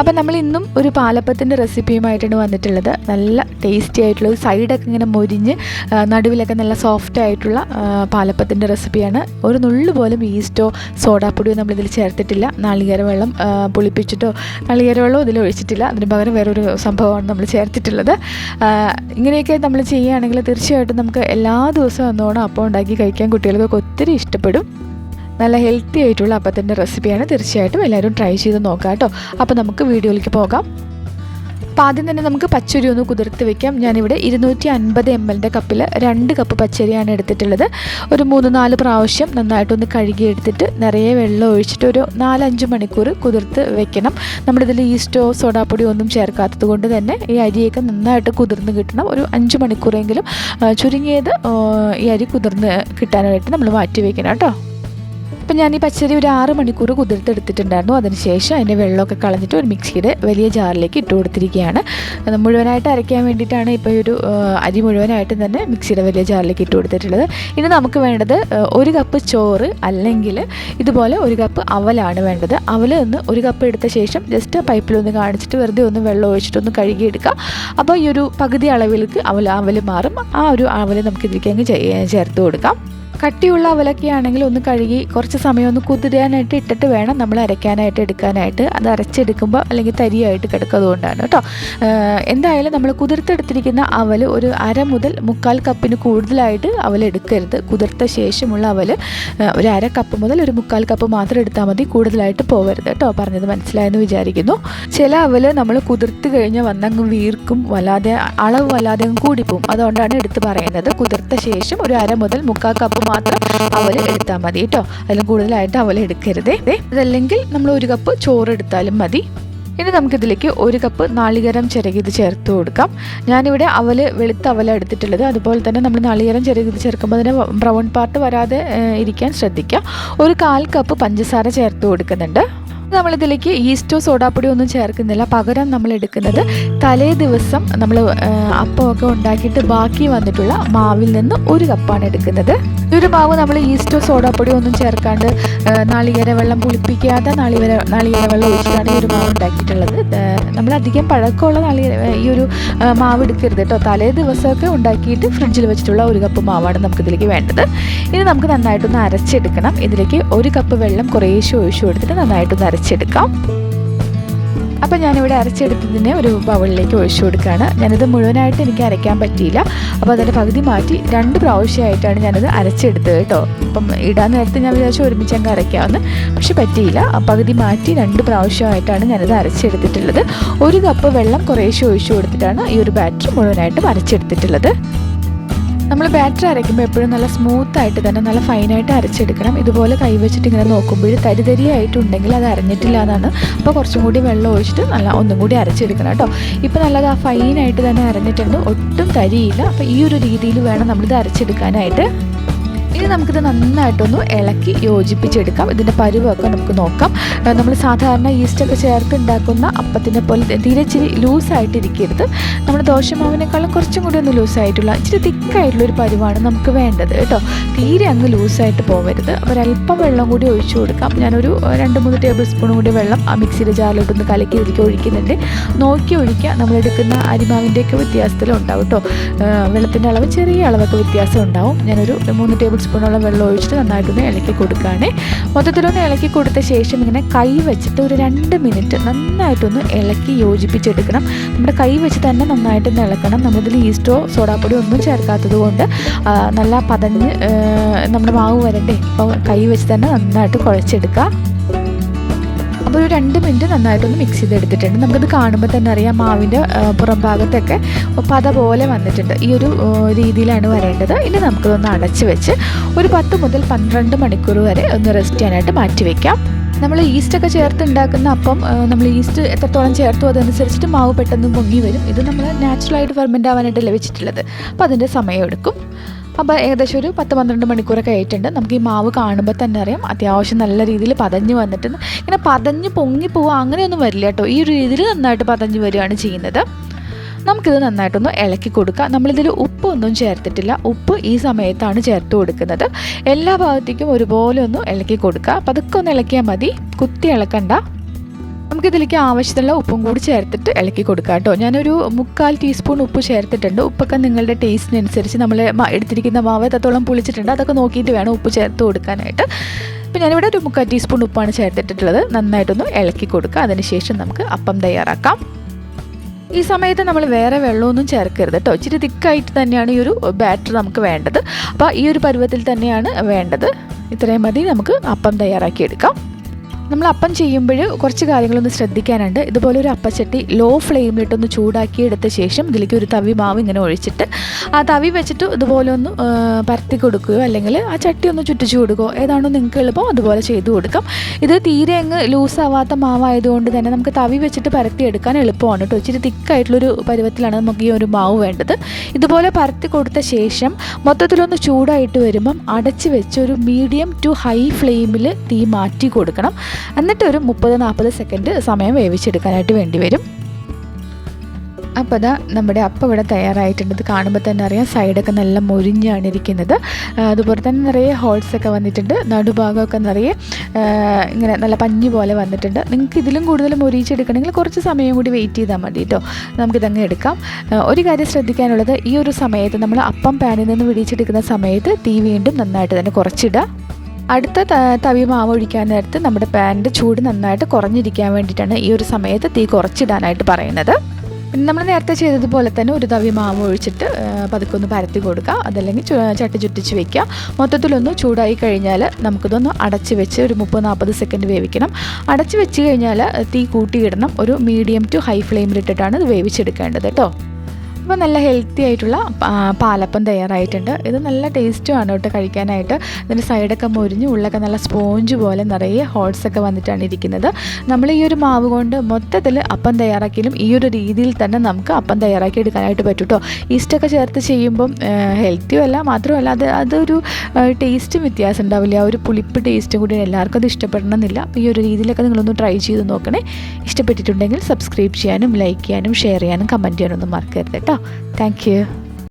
അപ്പം നമ്മൾ ഇന്നും ഒരു പാലപ്പത്തിന്റെ റെസിപ്പിയുമായിട്ടാണ് വന്നിട്ടുള്ളത്. നല്ല ടേസ്റ്റി ആയിട്ടുള്ള സൈഡൊക്കെ ഇങ്ങനെ മൊരിഞ്ഞ് നടുവിലൊക്കെ നല്ല സോഫ്റ്റ് ആയിട്ടുള്ള പാലപ്പത്തിന്റെ റെസിപ്പിയാണ്. ഒരു നുള്ളു പോലും ഈസ്റ്റോ സോഡാപ്പൊടിയോ നമ്മളിതിൽ ചേർത്തിട്ടില്ല. നാളികേര വെള്ളം പുളിപ്പിച്ചിട്ടോ നാളികേര വെള്ളമോ ഇതിൽ ഒഴിച്ചിട്ടില്ല. അതിന് പകരം വേറൊരു സംഭവമാണ് നമ്മൾ ചേർത്തിട്ടുള്ളത്. ഇങ്ങനെയൊക്കെ നമ്മൾ ചെയ്യുകയാണെങ്കിൽ തീർച്ചയായിട്ടും നമുക്ക് എല്ലാ ദിവസവും ഒന്നോണം അപ്പം ഉണ്ടാക്കി കഴിക്കാൻ കുട്ടികൾക്കൊക്കെ ഒത്തിരി ഇഷ്ടപ്പെടും. നല്ല ഹെൽത്തി ആയിട്ടുള്ള അപ്പത്തിന്റെ റെസിപ്പിയാണ് തീർച്ചയായിട്ടും എല്ലാവരും ട്രൈ ചെയ്ത് നോക്കാം കേട്ടോ. അപ്പോൾ നമുക്ക് വീഡിയോയിലേക്ക് പോകാം. അപ്പോൾ ആദ്യം തന്നെ നമുക്ക് പച്ചരി ഒന്ന് കുതിർത്ത് വെക്കാം. ഞാനിവിടെ ഇരുന്നൂറ്റി അൻപത് എം എല്ലിന്റെ കപ്പിൽ രണ്ട് കപ്പ് പച്ചരിയാണ് എടുത്തിട്ടുള്ളത്. ഒരു മൂന്ന് നാല് പ്രാവശ്യം നന്നായിട്ടൊന്ന് കഴുകി എടുത്തിട്ട് നിറയെ വെള്ളം ഒഴിച്ചിട്ട് ഒരു നാലഞ്ച് മണിക്കൂർ കുതിർത്ത് വെക്കണം. നമ്മളിതിൽ ഈസ്റ്റോ സോഡാപ്പൊടി ഒന്നും ചേർക്കാത്തത് കൊണ്ട് തന്നെ ഈ അരിയൊക്കെ നന്നായിട്ട് കുതിർന്ന് കിട്ടണം. ഒരു അഞ്ച് മണിക്കൂറെങ്കിലും ചുരുങ്ങിയത് ഈ അരി കുതിർന്ന് കിട്ടാനായിട്ട് നമ്മൾ മാറ്റി വെക്കണം കേട്ടോ. അപ്പം ഞാൻ ഈ പച്ചരി ഒരു ആറ് മണിക്കൂർ കുതിർത്തെടുത്തിട്ടുണ്ടായിരുന്നു. അതിനുശേഷം അതിന്റെ വെള്ളമൊക്കെ കളഞ്ഞിട്ട് ഒരു മിക്സിയുടെ വലിയ ജാറിലേക്ക് ഇട്ട് കൊടുത്തിരിക്കുകയാണ്. മുഴുവനായിട്ട് അരയ്ക്കാൻ വേണ്ടിയിട്ടാണ് ഇപ്പോൾ ഈ ഒരു അരി മുഴുവനായിട്ട് തന്നെ മിക്സിയുടെ വലിയ ജാറിലേക്ക് ഇട്ട് കൊടുത്തിട്ടുള്ളത്. ഇനി നമുക്ക് വേണ്ടത് ഒരു കപ്പ് ചോറ് അല്ലെങ്കിൽ ഇതുപോലെ ഒരു കപ്പ് അവലാണ് വേണ്ടത്. അവൽ ഒന്ന് ഒരു കപ്പ് എടുത്ത ശേഷം ജസ്റ്റ് പൈപ്പിലൊന്ന് കാണിച്ചിട്ട് വെറുതെ ഒന്ന് വെള്ളം ഒഴിച്ചിട്ടൊന്ന് കഴുകിയെടുക്കുക. അപ്പോൾ ഈ ഒരു പകുതി അളവിലേക്ക് അവൽ അവൽ മാറും. ആ ഒരു അവൽ നമുക്ക് ഇതിലേക്ക് അങ്ങ് ചേർത്ത് കൊടുക്കാം. കട്ടിയുള്ള അവലൊക്കെ ആണെങ്കിൽ ഒന്ന് കഴുകി കുറച്ച് സമയം ഒന്ന് കുതിരാനായിട്ട് ഇട്ടിട്ട് വേണം നമ്മൾ അരയ്ക്കാനായിട്ട് എടുക്കാനായിട്ട്. അത് അരച്ചെടുക്കുമ്പോൾ അല്ലെങ്കിൽ തരിയായിട്ട് കിടക്കുന്നതുകൊണ്ടാണ് കേട്ടോ. എന്തായാലും നമ്മൾ കുതിർത്തെടുത്തിരിക്കുന്ന അവൽ ഒരു അര മുതൽ മുക്കാൽ കപ്പിന് കൂടുതലായിട്ട് അവൽ എടുക്കരുത്. കുതിർത്ത ശേഷമുള്ള അവൽ ഒരു അര കപ്പ് മുതൽ ഒരു മുക്കാൽ കപ്പ് മാത്രം എടുത്താൽ മതി. കൂടുതലായിട്ട് പോകരുത് കേട്ടോ. പറഞ്ഞത് മനസ്സിലായെന്ന് വിചാരിക്കുന്നു. ചില അവൽ നമ്മൾ കുതിർത്ത് കഴിഞ്ഞ് വന്നങ്ങ് വീർക്കും വല്ലാതെ അളവ് വല്ലാതെ കൂടിപ്പോവും. അതുകൊണ്ടാണ് എടുത്ത് പറയുന്നത്. കുതിർത്ത ശേഷം ഒരു അര മുതൽ മുക്കാൽ കപ്പ് മാത്രം അവൽ എടുത്താൽ മതി കേട്ടോ അതിലും കൂടുതലായിട്ട് അവൽ എടുക്കരുതേ. അതല്ലെങ്കിൽ നമ്മൾ ഒരു കപ്പ് ചോറ് എടുത്താലും മതി. ഇനി നമുക്കിതിലേക്ക് ഒരു കപ്പ് നാളികേരം ചിരകിത് ചേർത്ത് കൊടുക്കാം. ഞാനിവിടെ അവൽ വെളുത്ത അവല എടുത്തിട്ടുള്ളത്. അതുപോലെ തന്നെ നമ്മൾ നാളികേരം ചിരകിത് ചേർക്കുമ്പോൾ അതിന് ബ്രൗൺ പാർട്ട് വരാതെ ഇരിക്കാൻ ശ്രദ്ധിക്കുക ഒരു കാൽ കപ്പ് പഞ്ചസാര ചേർത്ത് കൊടുക്കുന്നുണ്ട്. നമ്മളിതിലേക്ക് ഈസ്റ്റോ സോഡാപ്പൊടി ഒന്നും ചേർക്കുന്നില്ല. പകരം നമ്മൾ എടുക്കുന്നത് തലേ ദിവസം നമ്മൾ അപ്പമൊക്കെ ഉണ്ടാക്കിയിട്ട് ബാക്കി വന്നിട്ടുള്ള മാവിൽ നിന്ന് ഒരു കപ്പാണ് എടുക്കുന്നത്. ഒരു മാവ് നമ്മൾ ഈസ്റ്റോ സോഡാപ്പൊടി ഒന്നും ചേർക്കാണ്ട് നാളികേര വെള്ളം പുളിപ്പിക്കാതെ നാളികേര നാളികേര വെള്ളം ഒഴിച്ചിട്ടാണ് ഈ ഒരു മാവ് ഉണ്ടാക്കിയിട്ടുള്ളത്. നമ്മൾ അധികം പഴക്കമുള്ള നാളികേര ഈ ഒരു മാവ് എടുക്കരുത് കേട്ടോ. തലേ ദിവസമൊക്കെ ഉണ്ടാക്കിയിട്ട് ഫ്രിഡ്ജിൽ വെച്ചിട്ടുള്ള ഒരു കപ്പ് മാവാണ് നമുക്കിതിലേക്ക് വേണ്ടത്. ഇനി നമുക്ക് നന്നായിട്ടൊന്ന് അരച്ചെടുക്കണം. ഇതിലേക്ക് ഒരു കപ്പ് വെള്ളം കുറേശ്ശെ ഒഴിച്ചു കൊടുത്തിട്ട് നന്നായിട്ടൊന്ന് അരച്ചെടുക്കാം. അപ്പം ഞാനിവിടെ അരച്ചെടുത്തതിനെ ഒരു ബൗളിലേക്ക് ഒഴിച്ചു കൊടുക്കുകയാണ്. ഞാനിത് മുഴുവനായിട്ട് എനിക്ക് അരയ്ക്കാൻ പറ്റിയില്ല. അപ്പോൾ അതിന്റെ പകുതി മാറ്റി രണ്ട് പ്രാവശ്യമായിട്ടാണ് ഞാനത് അരച്ചെടുത്തത് കേട്ടോ. അപ്പം ഇടാൻ നേരത്തെ ഞാൻ വിചാരിച്ചു ഒരുമിച്ച് അങ്ങ് അരയ്ക്കാമെന്ന് പക്ഷെ പറ്റിയില്ല. പകുതി മാറ്റി രണ്ട് പ്രാവശ്യമായിട്ടാണ് ഞാനത് അരച്ചെടുത്തിട്ടുള്ളത്. ഒരു കപ്പ് വെള്ളം കുറേശ്ശെ ഒഴിച്ചു കൊടുത്തിട്ടാണ് ഈ ഒരു ബാറ്റർ മുഴുവനായിട്ടും അരച്ചെടുത്തിട്ടുള്ളത്. നമ്മൾ ബാറ്റർ അരയ്ക്കുമ്പോൾ എപ്പോഴും നല്ല സ്മൂത്ത് ആയിട്ട് തന്നെ നല്ല ഫൈനായിട്ട് അരച്ചെടുക്കണം. ഇതുപോലെ കൈവച്ചിട്ട് ഇങ്ങനെ നോക്കുമ്പോൾ തരിതരിയായിട്ടുണ്ടെങ്കിൽ അത് അരഞ്ഞിട്ടില്ല എന്നാണ്. അപ്പോൾ കുറച്ചും കൂടി വെള്ളം ഒഴിച്ചിട്ട് നല്ല ഒന്നും കൂടി അരച്ചെടുക്കണം കേട്ടോ. ഇപ്പോൾ നല്ലത് ആ ഫൈനായിട്ട് തന്നെ അരഞ്ഞിട്ടുണ്ട്. ഒട്ടും തരിയില്ല. അപ്പോൾ ഈ ഒരു രീതിയിൽ വേണം നമ്മളിത് അരച്ചെടുക്കാനായിട്ട്. ഇനി നമുക്കിത് നന്നായിട്ടൊന്ന് ഇളക്കി യോജിപ്പിച്ചെടുക്കാം. ഇതിന്റെ പരുവൊക്കെ നമുക്ക് നോക്കാം. നമ്മൾ സാധാരണ ഈസ്റ്റൊക്കെ ചേർത്ത് ഉണ്ടാക്കുന്ന അപ്പത്തിനെ പോലെ തീരെ ഇച്ചിരി ലൂസായിട്ടിരിക്കരുത്. നമ്മൾ ദോശമാവിനേക്കാളും കുറച്ചും കൂടി ഒന്ന് ലൂസായിട്ടുള്ള ഇച്ചിരി തിക്കായിട്ടുള്ള ഒരു പരുവാണ് നമുക്ക് വേണ്ടത് കേട്ടോ. തീരെ അങ്ങ് ലൂസായിട്ട് പോകരുത് അപ്പോൾ ഒരല്പം വെള്ളം കൂടി ഒഴിച്ചു കൊടുക്കാം. ഞാനൊരു രണ്ട് മൂന്ന് ടേബിൾ സ്പൂൺ കൂടി വെള്ളം ആ മിക്സിയുടെ ജാറിലോട്ടൊന്ന് കലക്കി ഇതിലേക്ക് ഒഴിക്കുന്നുണ്ട്. നോക്കി ഒഴിക്കുക. നമ്മളെടുക്കുന്ന അരിമാവിന്റെയൊക്കെ വ്യത്യാസത്തിലുണ്ടാവും കേട്ടോ. വെള്ളത്തിന്റെ അളവ് ചെറിയ അളവൊക്കെ വ്യത്യാസം ഉണ്ടാവും ഞാനൊരു മൂന്ന് ടേബിൾ സ്പൂണോളം വെള്ളം ഒഴിച്ചിട്ട് നന്നായിട്ടൊന്ന് ഇളക്കി കൊടുക്കുകയാണ്. മൊത്തത്തിലൊന്ന് ഇളക്കി കൊടുത്ത ശേഷം ഇങ്ങനെ കൈ വെച്ചിട്ട് ഒരു രണ്ട് മിനിറ്റ് നന്നായിട്ടൊന്ന് ഇളക്കി യോജിപ്പിച്ചെടുക്കണം. നമ്മുടെ കൈ വെച്ച് തന്നെ നന്നായിട്ടൊന്ന് ഇളക്കണം. നമ്മളിതിൽ ഈസ്റ്റോ സോഡാപ്പൊടി ഒന്നും ചേർക്കാത്തത് കൊണ്ട് നല്ല പതഞ്ഞ് നമ്മുടെ മാവ് വരണ്ടേ അപ്പോൾ കൈ വെച്ച് തന്നെ നന്നായിട്ട് കുഴച്ചെടുക്കുക. അപ്പോൾ ഒരു രണ്ട് മിനിറ്റ് നന്നായിട്ടൊന്ന് മിക്സ് ചെയ്തെടുത്തിട്ടുണ്ട്. നമുക്കിത് കാണുമ്പോൾ തന്നെ അറിയാം മാവിന്റെ പുറം ഭാഗത്തൊക്കെ പത പോലെ വന്നിട്ടുണ്ട്. ഈ ഒരു രീതിയിലാണ് വരേണ്ടത്. ഇനി നമുക്കിതൊന്ന് അടച്ച് വെച്ച് ഒരു പത്ത് മുതൽ പന്ത്രണ്ട് മണിക്കൂർ വരെ ഒന്ന് റെസ്റ്റ് ചെയ്യാനായിട്ട് മാറ്റി വയ്ക്കാം നമ്മൾ ഈസ്റ്റൊക്കെ ചേർത്ത് ഉണ്ടാക്കുന്ന അപ്പം നമ്മൾ ഈസ്റ്റ് എത്രത്തോളം ചേർത്തു അതനുസരിച്ചിട്ട് മാവ് പെട്ടെന്ന് പൊങ്ങി വരും. ഇത് നമ്മൾ നാച്ചുറലായിട്ട് ഫെർമെന്റ് ആവാനായിട്ട് വെച്ചിട്ടുള്ളത്. അപ്പോൾ അതിന്റെ സമയം എടുക്കും. അപ്പോൾ ഏകദേശം ഒരു പത്ത് പന്ത്രണ്ട് മണിക്കൂറൊക്കെ ആയിട്ടുണ്ട്. നമുക്ക് ഈ മാവ് കാണുമ്പോൾ തന്നെ അറിയാം. അത്യാവശ്യം നല്ല രീതിയിൽ പതഞ്ഞ് വന്നിട്ട് ഇങ്ങനെ പതഞ്ഞ് പൊങ്ങി പോവുക അങ്ങനെയൊന്നും വരില്ല കേട്ടോ. ഈ ഒരു രീതിയിൽ നന്നായിട്ട് പതഞ്ഞ് വരികയാണ് ചെയ്യുന്നത്. നമുക്കിത് നന്നായിട്ടൊന്ന് ഇളക്കി കൊടുക്കാം. നമ്മളിതിൽ ഉപ്പൊന്നും ചേർത്തിട്ടില്ല. ഉപ്പ് ഈ സമയത്താണ് ചേർത്ത് കൊടുക്കുന്നത്. എല്ലാ ഭാഗത്തേക്കും ഒരുപോലെ ഒന്ന് ഇളക്കി കൊടുക്കുക പതുക്കെ ഒന്ന് ഇളക്കിയാൽ മതി. കുത്തി ഇളക്കണ്ട. നമുക്കിതിലേക്ക് ആവശ്യത്തിനുള്ള ഉപ്പും കൂടി ചേർത്തിട്ട് ഇളക്കി കൊടുക്കാം കേട്ടോ. ഞാനൊരു മുക്കാൽ ടീസ്പൂൺ ഉപ്പ് ചേർത്തിട്ടുണ്ട്. ഉപ്പൊക്കെ നിങ്ങളുടെ ടേസ്റ്റിനനുസരിച്ച് നമ്മൾ എടുത്തിരിക്കുന്ന മാവ് എത്രത്തോളം പുളിച്ചിട്ടുണ്ട് അതൊക്കെ നോക്കിയിട്ട് വേണം ഉപ്പ് ചേർത്ത് കൊടുക്കാനായിട്ട്. അപ്പോൾ ഞാനിവിടെ ഒരു മുക്കാൽ ടീസ്പൂൺ ഉപ്പാണ് ചേർത്തിട്ടുള്ളത്. നന്നായിട്ടൊന്ന് ഇളക്കി കൊടുക്കുക അതിനുശേഷം നമുക്ക് അപ്പം തയ്യാറാക്കാം. ഈ സമയത്ത് നമ്മൾ വേറെ വെള്ളമൊന്നും ചേർക്കരുത് കേട്ടോ. ഇച്ചിരി തിക്കായിട്ട് തന്നെയാണ് ഈ ഒരു ബാറ്റർ നമുക്ക് വേണ്ടത്. അപ്പോൾ ഈ ഒരു പരുവത്തിൽ തന്നെയാണ് വേണ്ടത്. ഇത്രയും മതി. നമുക്ക് അപ്പം തയ്യാറാക്കി എടുക്കാം നമ്മൾ അപ്പം ചെയ്യുമ്പോൾ കുറച്ച് കാര്യങ്ങളൊന്ന് ശ്രദ്ധിക്കാനുണ്ട്. ഇതുപോലെ ഒരു അപ്പച്ചട്ടി ലോ ഫ്ലെയിമിലിട്ടൊന്ന് ചൂടാക്കിയെടുത്ത ശേഷം ഇതിലേക്ക് ഒരു തവി മാവ് ഇങ്ങനെ ഒഴിച്ചിട്ട് ആ തവി വെച്ചിട്ട് ഇതുപോലെ ഒന്ന് പരത്തി കൊടുക്കുകയോ അല്ലെങ്കിൽ ആ ചട്ടി ഒന്ന് ചുറ്റിച്ചു കൊടുക്കുകയോ ഏതാണോ നിങ്ങൾക്ക് എളുപ്പം അതുപോലെ ചെയ്തു കൊടുക്കാം. ഇത് തീരെ അങ്ങ് ലൂസാവാത്ത മാവായതുകൊണ്ട് തന്നെ നമുക്ക് തവി വെച്ചിട്ട് പരത്തി എടുക്കാൻ എളുപ്പമാണ് കേട്ടോ. ഇച്ചിരി തിക്കായിട്ടുള്ളൊരു പരുവത്തിലാണ് നമുക്ക് ഈ ഒരു മാവ് വേണ്ടത്. ഇതുപോലെ പരത്തി കൊടുത്ത ശേഷം മൊത്തത്തിലൊന്ന് ചൂടായിട്ട് വരുമ്പം അടച്ച് വെച്ച് ഒരു മീഡിയം ടു ഹൈ ഫ്ലെയിമിൽ തീ മാറ്റി കൊടുക്കണം. എന്നിട്ട് ഒരു മുപ്പത് നാൽപ്പത് സെക്കൻഡ് സമയം വേവിച്ചെടുക്കാനായിട്ട് വേണ്ടി വരും. അപ്പോൾ അതാ നമ്മുടെ അപ്പം ഇവിടെ തയ്യാറായിട്ടുണ്ട്. ഇത് കാണുമ്പോൾ തന്നെ അറിയാം സൈഡൊക്കെ നല്ല മൊരിഞ്ഞാണ് ഇരിക്കുന്നത്. അതുപോലെ തന്നെ നിറയെ ഹോൾസ് ഒക്കെ വന്നിട്ടുണ്ട്. നടുഭാഗമൊക്കെ നിറയെ ഇങ്ങനെ നല്ല പഞ്ഞി പോലെ വന്നിട്ടുണ്ട്. നിങ്ങൾക്ക് ഇതിലും കൂടുതൽ മൊരിച്ചെടുക്കണമെങ്കിൽ കുറച്ച് സമയം കൂടി വെയിറ്റ് ചെയ്താൽ മതി കേട്ടോ നമുക്കിതങ്ങ് എടുക്കാം. ഒരു കാര്യം ശ്രദ്ധിക്കാനുള്ളത് ഈ ഒരു സമയത്ത് നമ്മൾ അപ്പം പാനിൽ നിന്ന് വിടിച്ചെടുക്കുന്ന സമയത്ത് തീ വീണ്ടും നന്നായിട്ട് തന്നെ കുറച്ചിടുക. അടുത്ത തവി മാവ് ഒഴിക്കാൻ നേരത്ത് നമ്മുടെ പാനിന്റെ ചൂട് നന്നായിട്ട് കുറഞ്ഞിരിക്കാൻ വേണ്ടിയിട്ടാണ് ഈ ഒരു സമയത്ത് തീ കുറച്ചിടാനായിട്ട് പറയുന്നത്. പിന്നെ നമ്മൾ നേരത്തെ ചെയ്തതുപോലെ തന്നെ ഒരു തവി മാവ് ഒഴിച്ചിട്ട് പതുക്കെ ഒന്ന് പരത്തി കൊടുക്കുക. അതല്ലെങ്കിൽ ചട്ടി ചുറ്റിച്ച് വെക്കുക. മൊത്തത്തിലൊന്ന് ചൂടായി കഴിഞ്ഞാൽ നമുക്കിതൊന്ന് അടച്ച് വെച്ച് ഒരു മുപ്പത് നാൽപ്പത് സെക്കൻഡ് വേവിക്കണം. അടച്ച് വെച്ച് കഴിഞ്ഞാൽ തീ കൂട്ടിയിടണം. ഒരു മീഡിയം ടു ഹൈ ഫ്ലെയിമിലിട്ടിട്ടാണ് ഇത് വേവിച്ചെടുക്കേണ്ടത് കേട്ടോ. അപ്പോൾ നല്ല ഹെൽത്തി ആയിട്ടുള്ള പാലപ്പം തയ്യാറായിട്ടുണ്ട്. ഇത് നല്ല ടേസ്റ്റുമാണ് കേട്ടോ കഴിക്കാനായിട്ട്. ഇതിന്റെ സൈഡൊക്കെ മുരിഞ്ഞ് ഉള്ളൊക്കെ നല്ല സ്പോഞ്ച് പോലെ നിറയെ ഹോട്ട്സ് ഒക്കെ വന്നിട്ടാണ് ഇരിക്കുന്നത്. നമ്മൾ ഈ ഒരു മാവ് കൊണ്ട് മൊത്തത്തിൽ അപ്പം തയ്യാറാക്കിയാലും ഈ ഒരു രീതിയിൽ തന്നെ നമുക്ക് അപ്പം തയ്യാറാക്കി എടുക്കാനായിട്ട് പറ്റും കേട്ടോ. ഈസ്റ്റൊക്കെ ചേർത്ത് ചെയ്യുമ്പം ഹെൽത്തിയും അല്ല മാത്രമല്ല അത് അതൊരു ടേസ്റ്റും വ്യത്യാസം ഉണ്ടാവില്ല. ആ ഒരു പുളിപ്പ് ടേസ്റ്റും കൂടി എല്ലാവർക്കും അത് ഇഷ്ടപ്പെടണമെന്നില്ല. ഈ ഒരു രീതിയിലൊക്കെ നിങ്ങളൊന്ന് ട്രൈ ചെയ്ത് നോക്കണേ. ഇഷ്ടപ്പെട്ടിട്ടുണ്ടെങ്കിൽ സബ്സ്ക്രൈബ് ചെയ്യാനും ലൈക്ക് ചെയ്യാനും ഷെയർ ചെയ്യാനും കമന്റ് ചെയ്യാനൊന്നും മറക്കരുത് കേട്ടോ താങ്ക് യു